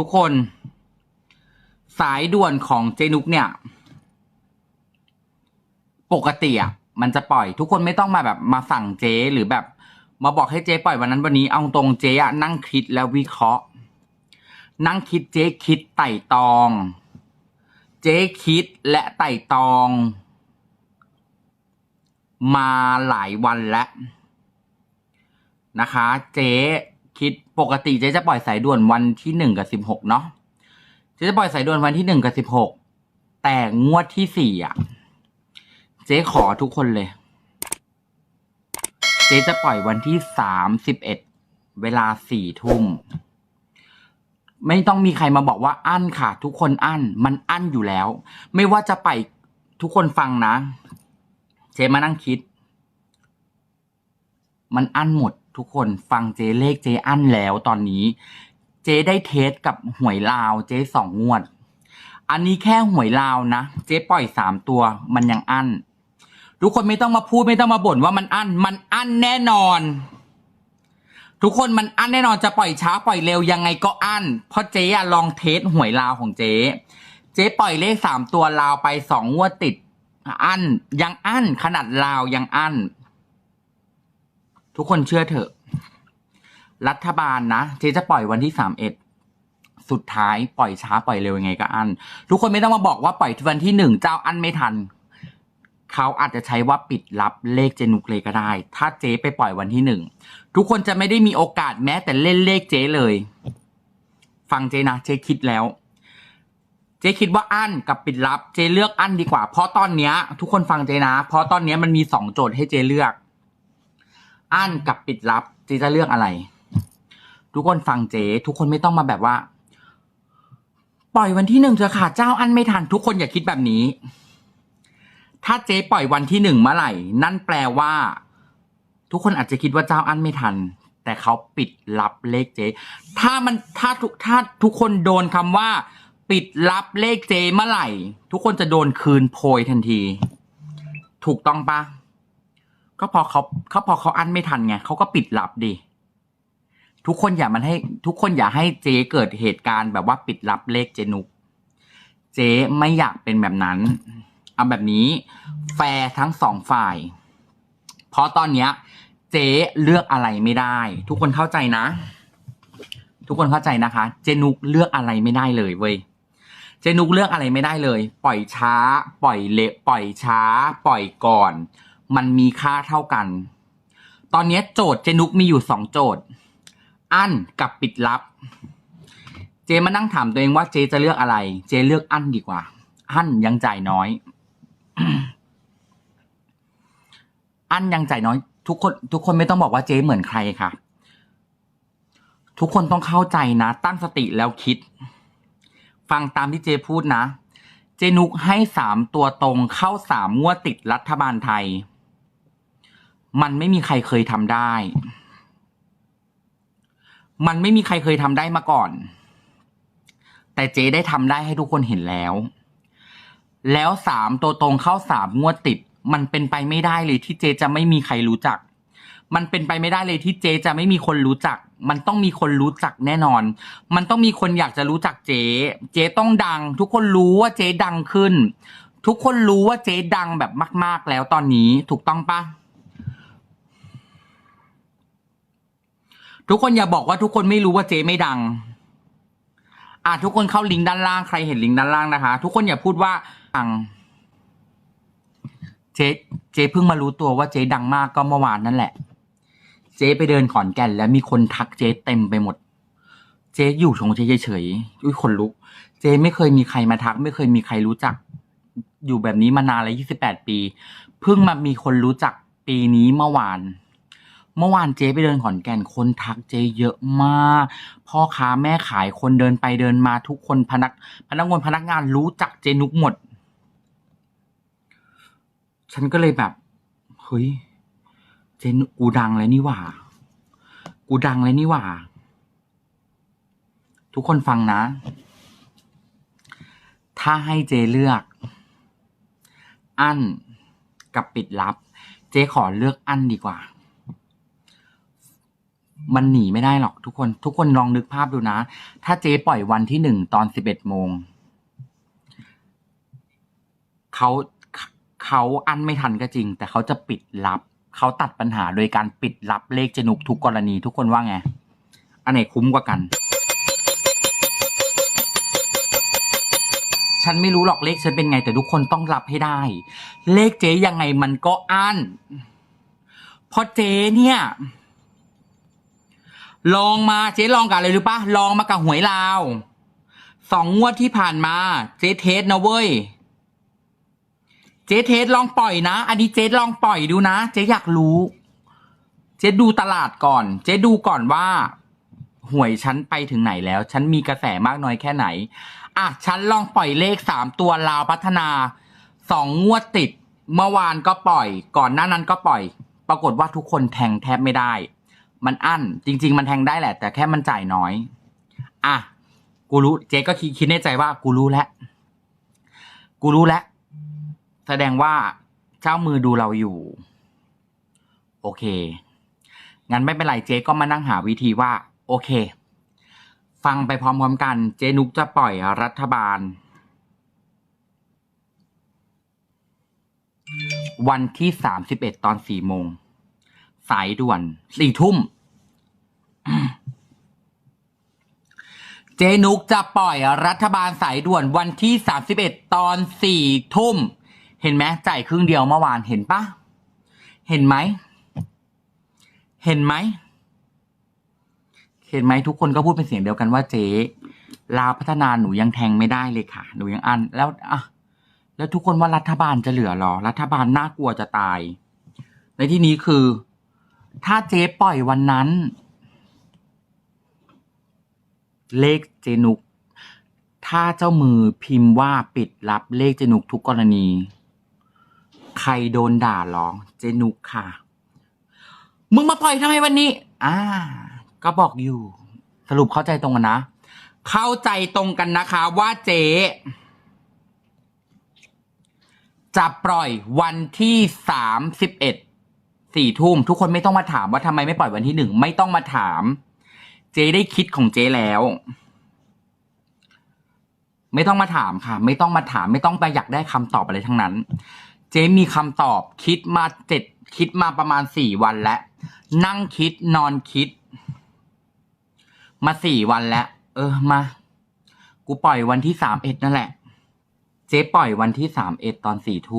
ทุกคน สายด่วนของเจนุกเนี่ย ปกติอะมันจะปล่อย ทุกคนไม่ต้องมาแบบมาสั่งเจหรือแบบ มาบอกให้เจปล่อยวันนั้นวันนี้เอาตรงเจอะนั่งคิดแล้ววิเคราะห์ นั่งคิดเจ๊คิดไต่ตอง เจ๊คิดและไต่ตอง มาหลายวันแล้วนะคะ เจ๊ คิดปกติเจ๊จะปล่อยสายด่วนวันที่หนึ่งกับสิบหกเนาะเจ๊จะปล่อยสายด่วนวันที่หนึ่งกับสิบหกแต่งวดที่สี่อะ เจ๊ขอทุกคนเลย เจ๊จะปล่อยวันที่สามสิบเอ็ดเวลาสี่ทุ่มไม่ต้องมีใครมาบอกว่าอั้นค่ะ ทุกคนอั้น มันอั้นอยู่แล้ว ไม่ว่าจะไปทุกคนฟังนะ เจ๊มานั่งคิด มันอั้นหมด ทุกคนฟังเจเลขเจอั้นแล้วตอนนี้ เจได้เทสกับหวยลาวเจสองงวด อันนี้แค่หวยลาวนะเจปล่อยสามตัวมันยังอั้น ทุกคนไม่ต้องมาพูดไม่ต้องมาบ่นว่ามันอั้น มันอั้นแน่นอน ทุกคนมันอั้นแน่นอนจะปล่อยช้าปล่อยเร็วยังไงก็อั้น เพราะเจ๊อะลองเทสหวยลาวของเจ๊เจ๊ปล่อยเลขสามตัวลาวไปสองงวดติดอั้นยังอั้นขนาดลาวยังอั้น ทุกคนเชื่อเถอะ รัฐบาลนะเจ๊จะปล่อยวันที่สามเอ็ดสุดท้ายปล่อยช้าปล่อยเร็วยังไงก็อัน ทุกคนไม่ต้องมาบอกว่าปล่อยวันที่หนึ่งเจ้าอันไม่ทัน เขาอาจจะใช้ว่าปิดรับเลขเจนุกเลยก็ได้ ถ้าเจ๊ไปปล่อยวันที่หนึ่งทุกคนจะไม่ได้มีโอกาสแม้แต่เล่นเลขเจ๊เลย ฟังเจ๊นะเจ๊คิดแล้วเจ๊คิดว่าอั้นกับปิดรับเจ๊เลือกอั้นดีกว่า เพราะตอนเนี้ย ทุกคนฟังเจ๊นะ เพราะตอนเนี้ยมันมีสองโจทย์ให้เจ๊เลือก อั้นกับปิดรับเจจะเลือกอะไร ทุกคนฟังเจ ทุกคนไม่ต้องมาแบบว่า ปล่อยวันที่หนึ่งเถอะค่ะเจ้าอั้นไม่ทันทุกคนอย่าคิดแบบนี้ ถ้าเจ๊ปล่อยวันที่หนึ่งเมื่อไหร่ นั่นแปลว่า ทุกคนอาจจะคิดว่าเจ้าอั้นไม่ทัน แต่เขาปิดรับเลขเจ๊ถ้ามันถ้าทุกถ้าทุกคนโดนคำว่า ปิดรับเลขเจ๊เมื่อไหร่ ทุกคนจะโดนคืนโพยทันที ถูกต้องปะ ก็พอเขาเขาพอเขาอั้นไม่ทันไงเขาก็ปิดรับดิทุกคนอย่ามันให้ ทุกคนอย่าให้เจ๊เกิดเหตุการณ์แบบว่าปิดรับเลขเจนุก เจ๊ไม่อยากเป็นแบบนั้น เอาแบบนี้ แฟร์ทั้งสองฝ่าย เพราะตอนเนี้ย เจ๊เลือกอะไรไม่ได้ ทุกคนเข้าใจนะ ทุกคนเข้าใจนะคะ เจนุกเลือกอะไรไม่ได้เลยเว้ยเจนุกเลือกอะไรไม่ได้เลย ปล่อยช้า ปล่อยเละปล่อยช้า ปล่อยก่อน มันมีค่าเท่ากัน ตอนนี้โจทย์เจนุกมีอยู่สองโจทย์ อั้นกับปิดลับ เจมานั่งถามตัวเองว่าเจจะเลือกอะไร เจเลือกอั้นดีกว่า อั้นยังจ่ายน้อย อั้นยังจ่ายน้อย ทุกคน ทุกคนไม่ต้องบอกว่าเจเหมือนใครค่ะ ทุกคนต้องเข้าใจนะ ตั้งสติแล้วคิด ฟังตามที่เจพูดนะเจนุกให้สามตัวตรงเข้าสามงวดติดรัฐบาลไทย มันไม่มีใครเคยทำได้ มันไม่มีใครเคยทำได้มาก่อน แต่เจได้ทำได้ให้ทุกคนเห็นแล้ว แล้วสามตัวตรงเข้าสามงวดติด มันเป็นไปไม่ได้เลยที่เจจะไม่มีใครรู้จัก มันเป็นไปไม่ได้เลยที่เจจะไม่มีคนรู้จัก มันต้องมีคนรู้จักแน่นอน มันต้องมีคนอยากจะรู้จักเจเจต้องดัง ทุกคนรู้ว่าเจดังขึ้น ทุกคนรู้ว่าเจดังแบบมาก ๆแล้วตอนนี้ถูกต้องปะ ทุกคนอย่าบอกว่าทุกคนไม่รู้ว่าเจไม่ดัง อะทุกคนเข้าลิงก์ด้านล่างใครเห็นลิงก์ด้านล่างนะคะ ทุกคนอย่าพูดว่าดังเจ๊เจ๊เพิ่งมารู้ตัวว่าเจ๊ดังมากก็เมื่อวานนั่นแหละ เจ๊ไปเดินขอนแก่น แล้วมีคนทักเจ๊เต็มไปหมด เจ๊อยู่ชงเฉยเฉยๆอุ้ยคนลุก เจ๊ไม่เคยมีใครมาทัก ไม่เคยมีใครรู้จัก อยู่แบบนี้มานานแล้วยี่สิบแปดปี เพิ่งมามีคนรู้จักปีนี้เมื่อวาน เมื่อวานเจ๊ไปเดินขอนแก่นคนทักเจ๊เยอะมาก พ่อค้าแม่ขายคนเดินไปเดินมาทุกคนพนัก พนักงานพนักงานรู้จักเจนุกหมด ฉันก็เลยแบบเฮ้ยเจนกูดังแล้วนี่หว่า กูดังแล้วนี่หว่า ทุกคนฟังนะ ถ้าให้เจเลือก อั้นกับปิดลับ เจขอเลือกอั้นดีกว่า มันหนีไม่ได้หรอกทุกคน ทุกคนลองนึกภาพดูนะ ถ้าเจ๊ปล่อยวันที่หนึ่งตอนสิบเอ็ดโมงเขาเขาอันไม่ทันก็จริง แต่เขาจะปิดลับ เขาตัดปัญหาโดยการปิดลับเลขเจนุกทุกกรณีทุกคนว่าไง อันไหนคุ้มกว่ากัน ฉันไม่รู้หรอกเลขฉันเป็นไง แต่ทุกคนต้องรับให้ได้ เลขเจ๊ยังไงมันก็อันเพราะเจ๊เนี่ย ลองมาเจ๊ลองกับอะไรรู้ปะลองมากับหวยลาวสองงวดที่ผ่านมา เจ๊เทสนะเว้ย เจ๊เทสลองปล่อยนะ อันนี้เจ๊ลองปล่อยดูนะ เจ๊อยากรู้ เจ๊ดูตลาดก่อน เจ๊ดูก่อนว่า หวยฉันไปถึงไหนแล้ว ฉันมีกระแสมากน้อยแค่ไหน อะ ฉันลองปล่อยเลขสามตัวลาวพัฒนาสองงวดติด เมื่อวานก็ปล่อย ก่อนหน้านั้นก็ปล่อย ปรากฏว่าทุกคนแทงแทบไม่ได้ มันอั้น จริง ๆ มันแทงได้แหละ แต่แค่มันจ่ายน้อย อะ กูรู้ เจ๊ก็คิดในใจว่า กูรู้แล้ว กูรู้แล้ว แสดงว่าเจ้ามือดูเราอยู่ โอเค งั้นไม่เป็นไร เจ๊ก็มานั่งหาวิธีว่า โอเค ฟังไปพร้อมๆกัน เจนุกจะปล่อยรัฐบาล วันที่สามสิบเอ็ดตอนสี่โมง สายด่วนสี่ทุ่ม เจนุกจะปล่อยรัฐบาลสายด่วนวันที่สามสิบเอ็ดตอนสี่ทุ่ม เห็นไหมจ่ายครึ่งเดียวเมื่อวานเห็นปะเห็นไหม เห็นไหม เห็นไหมทุกคนก็พูดเป็นเสียงเดียวกันว่าเจ๊ลาพัฒนาหนูยังแทงไม่ได้เลยค่ะ หนูยังอันแล้วอะแล้วทุกคนว่ารัฐบาลจะเหลือหรอ รัฐบาลน่ากลัวจะตาย ในที่นี้คือ ถ้าเจ๊ปล่อยวันนั้น เลขเจนุก ถ้าเจ้ามือพิมพ์ว่าปิดรับเลขเจนุกทุกกรณี ใครโดนด่าหรอ เจนุกค่ะ มึงมาปล่อยทำไมวันนี้ อ่า ก็บอกอยู่ สรุปเข้าใจตรงกันนะ เข้าใจตรงกันนะคะว่าเจ๊จะปล่อยวันที่สามสิบเอ็ด สี่ทุ่มทุกคนไม่ต้องมาถามว่าทำไมไม่ปล่อยวันที่หนึ่งไม่ต้องมาถาม เจได้คิดของเจแล้ว ไม่ต้องมาถามค่ะ ไม่ต้องมาถาม ไม่ต้องไปอยากได้คำตอบอะไรทั้งนั้น เจมีคำตอบคิดมาเจ็ดคิดมาประมาณสี่วันแล้ว นั่งคิดนอนคิด มาสี่วันแล้ว เออมา กูปล่อยวันที่สามเอ็ดนั่นแหละ เจ๊ปล่อยวันที่สามเอ็ดตอนสี่ทุ่ม